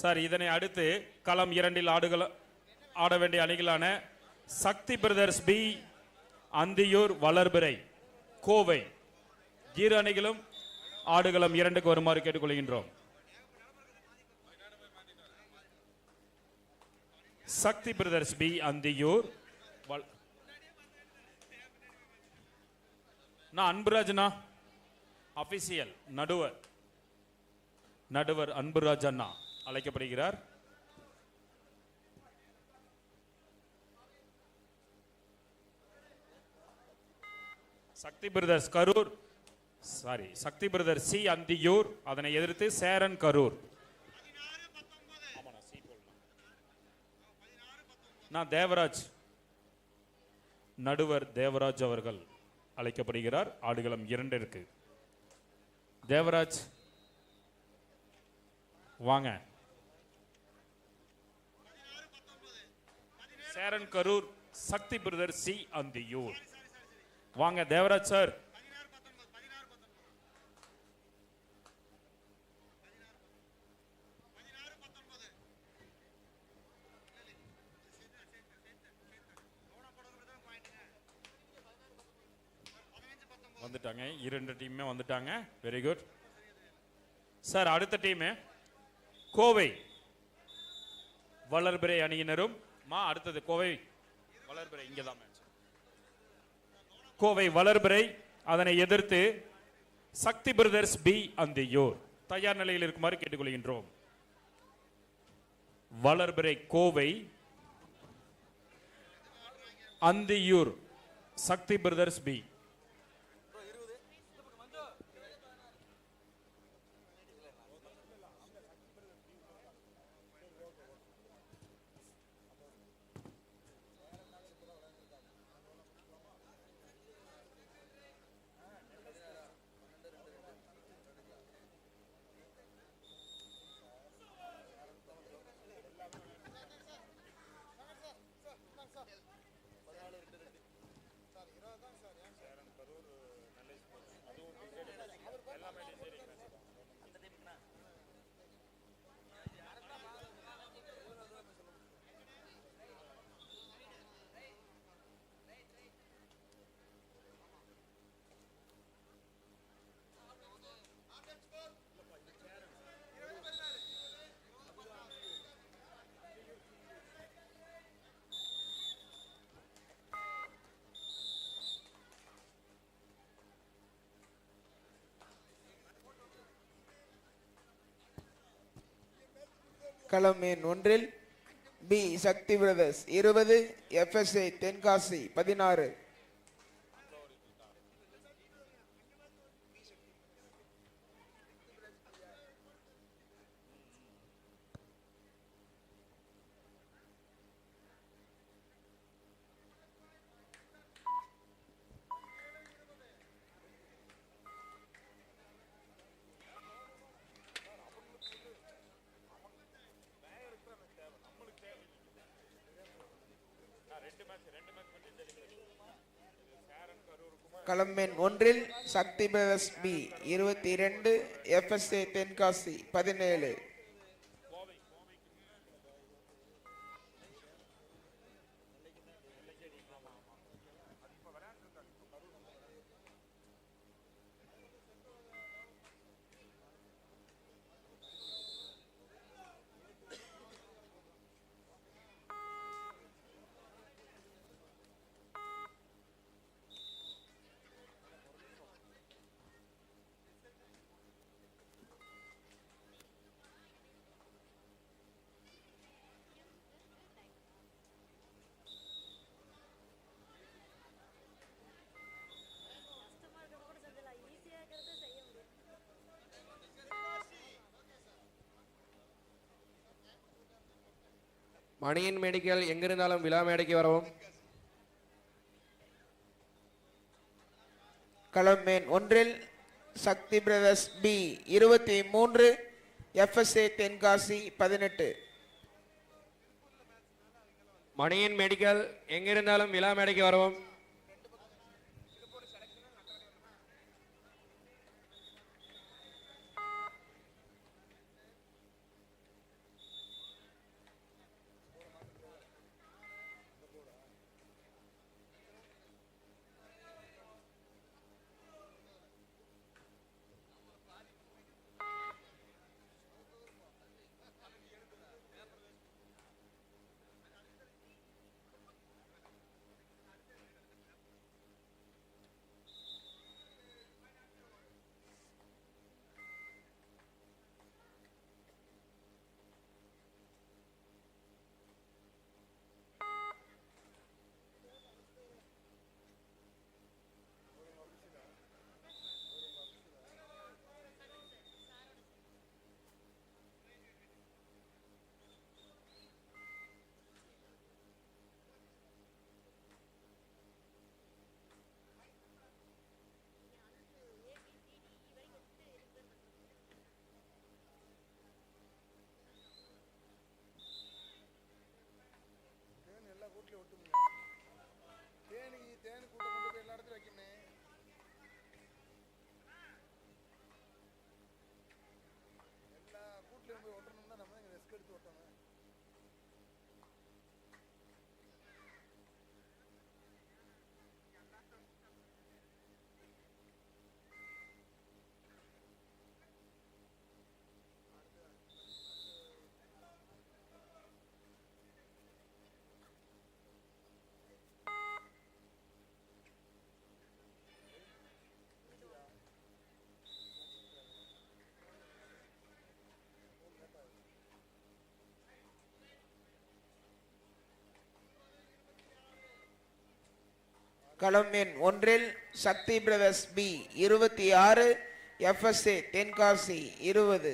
Sir இதனை அடுத்து களம் இரண்டில் ஆடுகள ஆட வேண்டிய அணிகளான சக்தி பிரதர்ஸ் பி அந்தியூர் வளர்பிறை கோவை. இரு அணிகளும் ஆடுகளம் இரண்டுக்கு வருமாறு கேட்டுக்கொள்கின்றோம். சக்தி பிரதர்ஸ் பி அந்தியூர் நான் அன்புராஜ்னா அபிஷியல் நடுவர். நடுவர் அன்புராஜ் அண்ணா. அழைக்கப்படுகிறார். Sakthi brothers Karur sorry Sakthi brother C Anthiyur அதனை எதிர்த்து சேரன் கரூர். நான் தேவராஜ் நடுவர் தேவராஜ் அவர்கள் அழைக்கப்படுகிறார். ஆடுகளம் இரண்டிற்கு. தேவராஜ் வாங்க. சேரன் கரூர் சக்தி பிரதர் சி அந்தியூர் வாங்க தேவராஜ் சார். வந்துட்டாங்க. இரண்டு டீமுமே வந்துட்டாங்க. வெரி குட் சார் அடுத்த டீமு கோவை. வளர்பிறை அணியினரும் மா அடுத்தது கோவை வளர்பிறை இங்கே தான் கோவை வளர்பிறை அதனை எதிர்த்து சக்தி பிரதர்ஸ் பி அந்தியூர். தயார் நிலையில் இருக்குமாறு கேட்டுக்கொள்கின்றோம். வளர்பிறை கோவை அந்தியூர் சக்தி பிரதர்ஸ் பி. களமேன் ஒன்றில் பி சக்தி பிரதர்ஸ் இருபது எஃப்எஸ்ஏ தென்காசி பதினாறு. களம் ஒன்றில் சக்தி பிரதர்ஸ் பி இருபத்தி இரண்டு எஃப்எஸ்ஏ தென்காசி பதினேழு. மணியின் மெடிக்கல் எங்கிருந்தாலும் விழா மேடைக்கு வரவும். களம் எண் ஒன்றில் சக்தி பிரதர்ஸ் பி இருபத்தி மூன்று எஃப்எஸ்ஏ தென்காசி பதினெட்டு. மணியின் மெடிக்கல் எங்கிருந்தாலும் விழா மேடைக்கு வரவும். களம் எண் ஒன்றில் சக்தி பிரதர்ஸ் பி இருபத்தி ஆறு எஃப்எஸ்ஏ தென்காசி இருபது.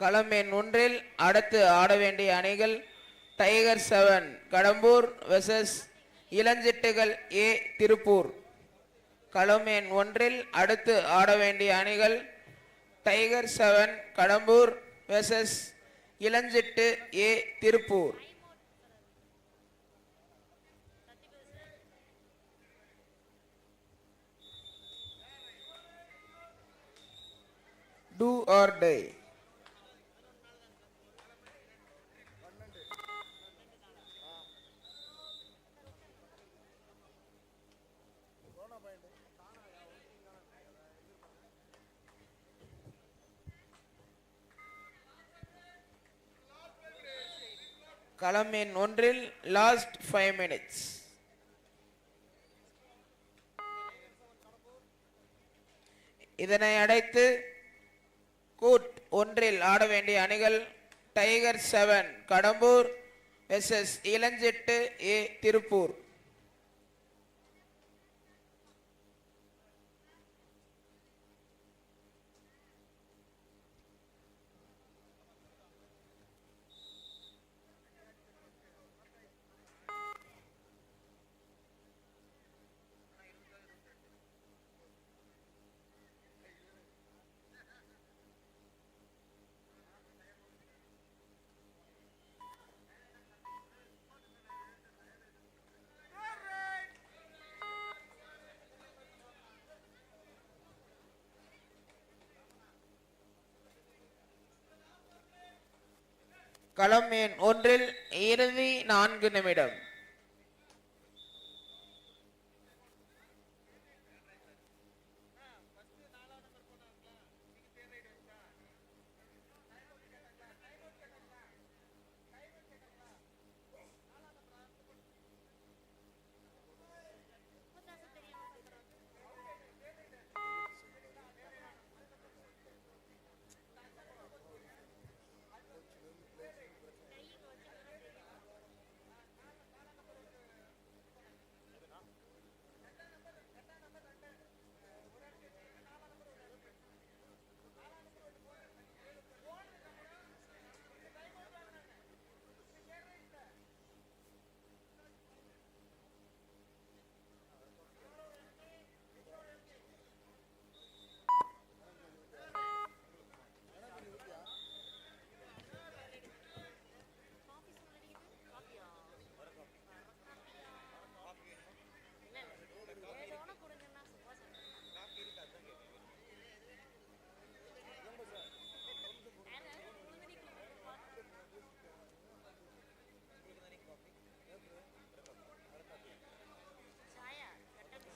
களம் எண் ஒன்றில் அடுத்து ஆட வேண்டிய அணிகள் tiger seven Kadambur versus Ilanchittugal A Tiruppur. களம் எண் ஒன்றில் அடுத்து ஆட வேண்டிய அணிகள் tiger seven Kadambur versus Ilanchittu A Tiruppur. Do or die. களம் எண் ஒன்றில் லாஸ்ட் ஃபைவ் மினிட்ஸ் இதனை அடைத்து கூட் ஒன்றில் ஆட வேண்டிய அணிகள் tiger seven Kadambur versus Ilanchittu A Tiruppur. களம் எண் ஒன்றில் இறுதி நான்கு நிமிடம்.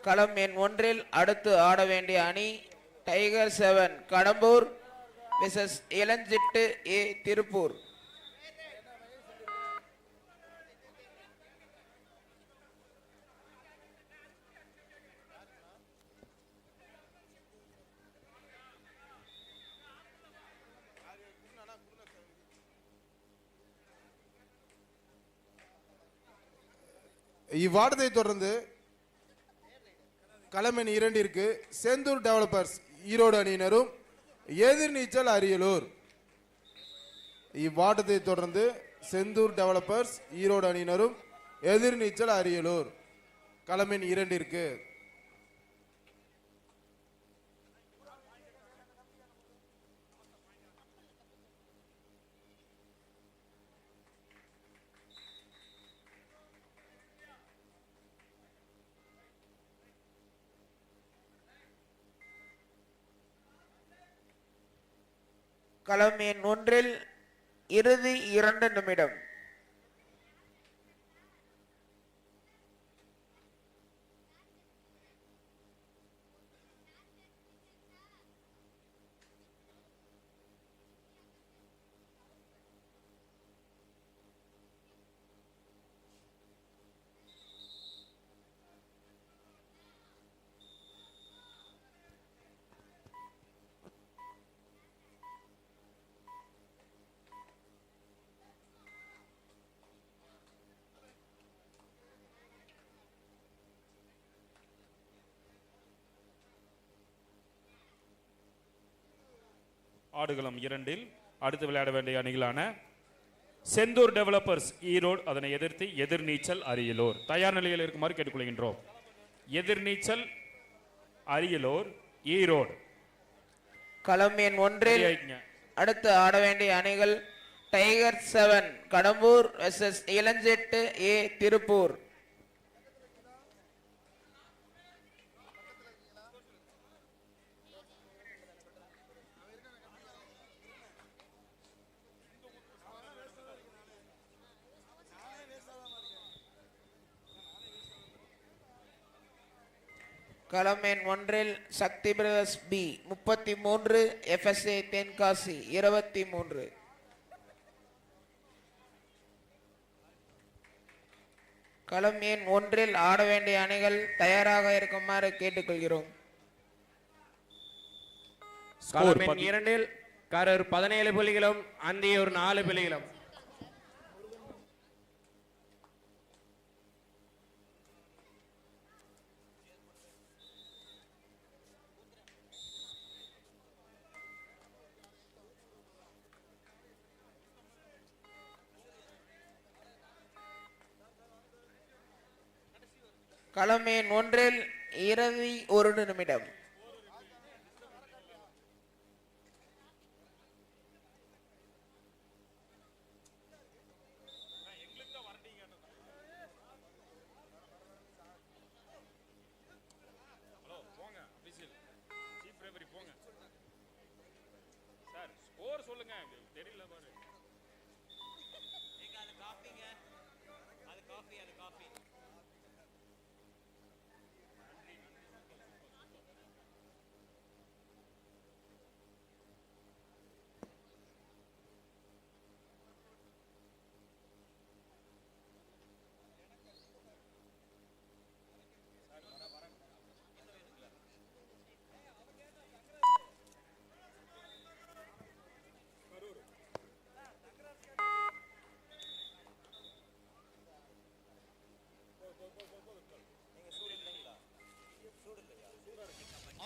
களம் எண் ஒன்றில் அடுத்து ஆட வேண்டிய அணி tiger seven Kadambur versus Ilanchittu A Tiruppur. இவ்வாடத்தை தொடர்ந்து களமெண் இரண்டிற்கு செந்தூர் டெவலப்பர்ஸ் ஈரோடு அணியினரும் எதிர்நீச்சல் அரியலூர். இவ்வாட்டத்தை தொடர்ந்து செந்தூர் டெவலப்பர்ஸ் ஈரோடு அணியினரும் எதிர்நீச்சல் அரியலூர். களமெண் இரண்டிற்கு களம் எண் ஒன்றில் இறுதி இரண்டு நிமிடம். ஆடுகளம் இரண்டில் அடுத்து விளையாட வேண்டிய அணிகளான செந்தூர் டெவலப்பர்ஸ் ஈரோடு அதனை எதிர்த்து எதிர்நீச்சல் அரியலூர். தயார் நிலையில் இருக்குமாறு கேட்டுக்கொள்கின்றோம். எதிர்நீச்சல் அரியலூர் ஈரோடு. களம் எண் ஒன்றில். அடுத்து ஆட வேண்டிய அணிகள் tiger seven Kadambur versus Ilanchettu A Tiruppur. களம் எண் ஒன்றில் சக்தி பிரதர்ஸ் பி முப்பத்தி மூன்று எஃப்எஸ்ஏ தென்காசி இருபத்தி மூன்று களம் எண் ஒன்றில் ஆட வேண்டிய அணிகள் தயாராக இருக்குமாறு கேட்டுக்கொள்கிறோம். களம் எண் இரண்டில் கரூர் பதினேழு புள்ளிகளும் அந்தியூர் நாலு புள்ளிகளும். களமே ஒன்றில் இறுதி ஒரு நிமிடம்.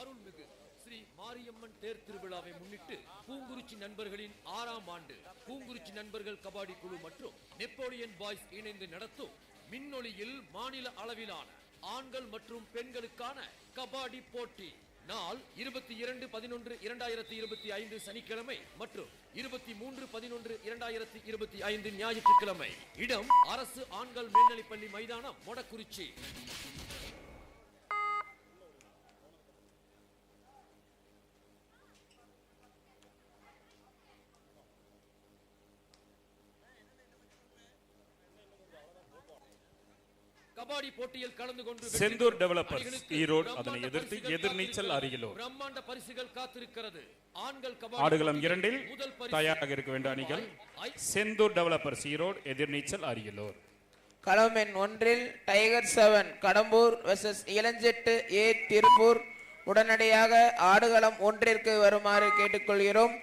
அருள்மிகு ஸ்ரீ மாரியம்மன் தேர் திருவிழாவை முன்னிட்டு பூங்குறிச்சி நண்பர்களின் ஆறாம் ஆண்டு பூங்குறிச்சி நண்பர்கள் கபாடி குழு மற்றும் நெப்போலியன் பாய்ஸ் இணைந்து நடத்தும் மின்னொளியில் மாநில அளவிலான ஆண்கள் மற்றும் பெண்களுக்கான கபாடி போட்டி. நாள் இருபத்தி இரண்டு பதினொன்று இரண்டாயிரத்தி இருபத்தி ஐந்து சனிக்கிழமை மற்றும் இருபத்தி மூன்று பதினொன்று இரண்டாயிரத்தி இருபத்தி ஐந்து ஞாயிற்றுக்கிழமை. இடம் அரசு ஆண்கள் மேல்நிலைப்பள்ளி மைதானம் மொடக்குறிச்சி. கபாடி போட்டியில் கலந்து கொண்டு செந்தூர் டெவலப்பர்ஸ் ஈரோடு அதனை எதிர்த்து எதிர்நீச்சல். அருகிலோர். பிரம்மாண்ட பரிசுகள் காத்திருக்கிறது. ஆண்கள் கபாடி ஆடுகளம் இரண்டில் தயாராக இருக்க வேண்டிய அணிகள் செந்தூர் டெவலப்பர்ஸ் ஈரோடு எதிர்நீச்சல் அரியலூர் களம் எண் ஒன்றில் tiger seven Kadambur versus Ilanchettu A Tiruppur. உடனடியாக ஆடுகளம் ஒன்றிற்கு வருமாறு கேட்டுக்கொள்கிறோம்.